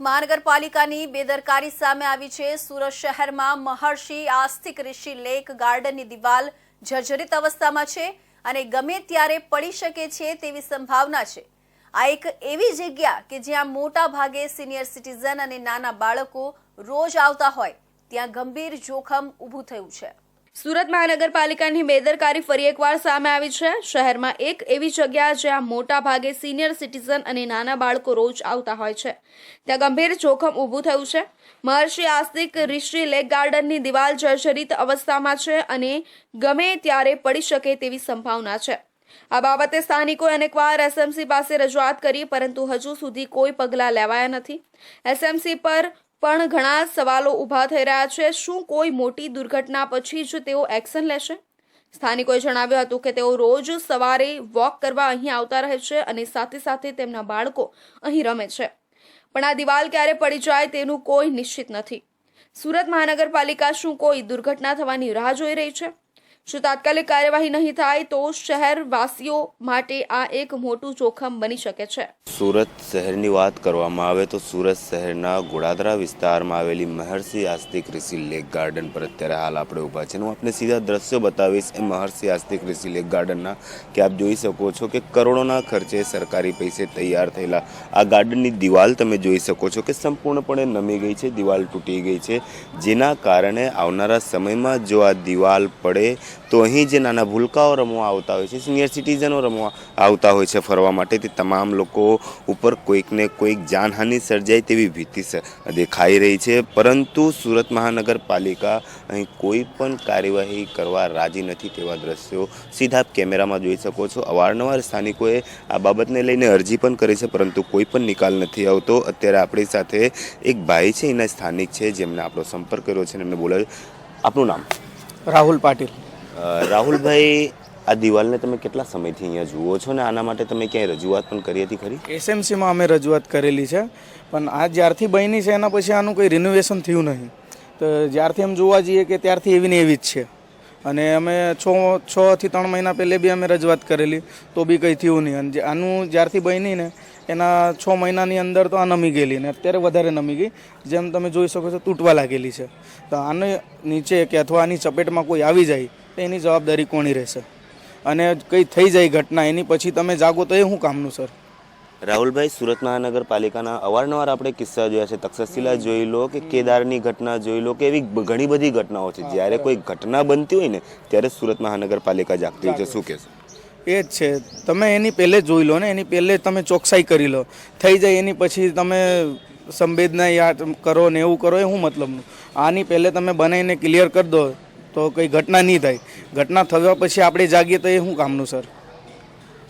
મહાનગરપાલિકાની બેદરકારી સામે આવી છે. સુરત શહેરમાં મહર્ષિ આસ્તિક ઋષિ લેક ગાર્ડનની દિવાલ જર્જરિત અવસ્થામાં છે અને ગમે ત્યારે પડી શકે છે તેવી સંભાવના છે. આ એક એવી જગ્યા કે જ્યાં મોટા ભાગે સિનિયર સિટીઝન અને નાના બાળકો રોજ આવતા હોય, ત્યાં ગંભીર જોખમ ઊભું થયું છે. સુરત મહાનગરપાલિકાની બેદરકારી ફરી એકવાર સામે આવી છે. શહેરમાં એક એવી જગ્યા જ્યાં મોટા ભાગે સિનિયર સિટીઝન અને નાના બાળકો રોજ આવતા હોય છે. ત્યાં ગંભીર જોખમ ઊભું થયું છે. મહર્ષિ આસ્તિક ઋષિ લેક ગાર્ડનની દિવાલ જર્જરિત અવસ્થામાં છે અને ગમે ત્યારે પડી શકે તેવી સંભાવના છે. આ બાબતે સ્થાનિકોએ અનેકવાર એસએમસી પાસે રજૂઆત કરી, પરંતુ હજુ સુધી કોઈ પગલાં લેવાયા નથી. એસએમસી પર પણ ઘણા સવાલો ઊભા થઈ રહ્યા છે. શું કોઈ મોટી દુર્ઘટના પછી જ તેઓ એક્શન લેશે? સ્થાનિકોએ જણાવ્યું હતું કે તેઓ રોજ સવારે વોક કરવા અહીં આવતા રહે છે અને સાથે સાથે તેમના બાળકો અહીં રમે છે. પણ આ દિવાલ ક્યારે પડી જાય તેનું કોઈ નિશ્ચિત નથી. સુરત મહાનગરપાલિકા શું કોઈ દુર્ઘટના થવાની રાહ જોઈ રહી છે? શું તાત્કાલિક કાર્યવાહી નહીં થાય તો શહેરવાસીઓ માટે આ એક મોટું જોખમ બની શકે છે. સુરત શહેરની વાત કરવામાં આવે તો સુરત શહેરના ગોડાદરા વિસ્તારમાં આવેલી મહર્ષિ આસ્તિક ઋષિ લેક ગાર્ડન પર અત્યારે હાલ આપણે ઊભા છે. હું આપને સીધા દ્રશ્યો બતાવીશ એ મહર્ષિ આસ્તિક ઋષિ લેક ગાર્ડનના, કે આપ જોઈ શકો છો કે કરોડોના ખર્ચે સરકારી પૈસે તૈયાર થયેલા આ ગાર્ડનની દિવાલ તમે જોઈ શકો છો કે સંપૂર્ણપણે નમી ગઈ છે, દિવાલ તૂટી ગઈ છે. જેના કારણે આવનારા સમયમાં જો આ દિવાલ પડે તો અહીં જે નાના ભૂલકાઓ રમવા આવતા હોય છે સિનિયર સિટીઝનો રમવા આવતા હોય છે ફરવા માટે, તે તમામ લોકો ઉપર કોઈકને કોઈક જાનહાનિ સર્જાય તેવી ભીતિ દેખાઈ રહી છે. પરંતુ સુરત મહાનગરપાલિકા અહીં કોઈ પણ કાર્યવાહી કરવા રાજી નથી તેવા દ્રશ્યો સીધા કેમેરામાં જોઈ શકો છો. અવારનવાર સ્થાનિકોએ આ બાબતને લઈને અરજી પણ કરી છે, પરંતુ કોઈ પણ નિકાલ નથી આવતો. અત્યારે આપણી સાથે એક ભાઈ છે, એના સ્થાનિક છે જેમને આપણો સંપર્ક કર્યો છે અને એમને બોલાવ્યો. આપનું નામ? રાહુલ પાટીલ. રાહુલભાઈ, આ દિવાલને તમે કેટલા સમયથી અહીંયા જુઓ છો ને આના માટે તમે ક્યાંય રજૂઆત પણ કરી હતી ખરી? એસએમસીમાં અમે રજૂઆત કરેલી છે, પણ આ જ્યારથી બની છે એના પછી આનું કોઈ રિનોવેશન થયું નહીં. તો જ્યારથી એમ જોવા જઈએ કે ત્યારથી એવી ને એવી જ છે. અને અમે છ છ થી ત્રણ મહિના પહેલે બી અમે રજૂઆત કરેલી, તો બી કંઈ થયું નહીં. અને આનું જ્યારથી બની ને, એના છ મહિનાની અંદર તો આ નમી ગયેલી ને, અત્યારે વધારે નમી ગઈ. જેમ તમે જોઈ શકો છો, તૂટવા લાગેલી છે. તો આને નીચે કે અથવા આની ચપેટમાં કોઈ આવી જાય તો એની જવાબદારી કોની રહેશે? અને કંઈ થઈ જાય ઘટના એની પછી તમે જાગો તો એ શું કામનું સર? રાહુલભાઈ સુરત મહાનગરપાલિકાના અવારનવાર આપણે કિસ્સા જોયા છે. તક્ષશિલા જોઈ લો કે કેદારની ઘટના જોઈ લો કે એવી ઘણી બધી ઘટનાઓ છે. જ્યારે કોઈ ઘટના બનતી હોય ને ત્યારે સુરત મહાનગરપાલિકા જાગતી હોય છે. શું કહેશો? એ જ છે. તમે એની પહેલે જોઈ લો ને એની પહેલે તમે ચોકસાઈ કરી લો. થઈ જાય એની પછી તમે સંવેદના યાદ કરો ને એવું કરો એ શું મતલબનું? આની પહેલે તમે બનાવીને ક્લિયર કરી દો. તો કંઈ ઘટના નહીં થાય. ઘટના થવા પછી આપણે જાગીએ તો એ શું કામનું, સર?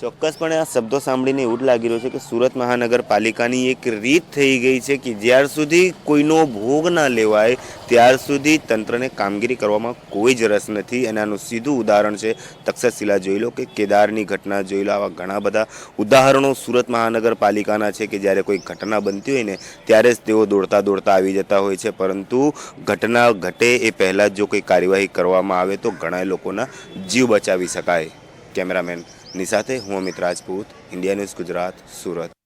ચોક્કસપણે આ શબ્દો સાંભળીને એવું જ લાગી રહ્યું છે કે સુરત મહાનગરપાલિકાની એક રીત થઈ ગઈ છે કે જ્યાર સુધી કોઈનો ભોગ ના લેવાય, ત્યાર સુધી તંત્રને કામગીરી કરવામાં કોઈ જ રસ નથી. અને આનું સીધું ઉદાહરણ છે, તક્ષશિલા જોઈ લો કે કેદારની ઘટના જોઈ લો. આવા ઘણા બધા ઉદાહરણો સુરત મહાનગરપાલિકાના છે કે જ્યારે કોઈ ઘટના બનતી હોય ને, ત્યારે જ તેઓ દોડતા દોડતા આવી જતા હોય છે. પરંતુ ઘટના ઘટે એ પહેલાં જ જો કોઈ કાર્યવાહી કરવામાં આવે તો ઘણા લોકોના જીવ બચાવી શકાય. કેમેરામેનની સાથે હું અમિત રાજપૂત ઇન્ડિયા ન્યૂઝ ગુજરાત સુરત.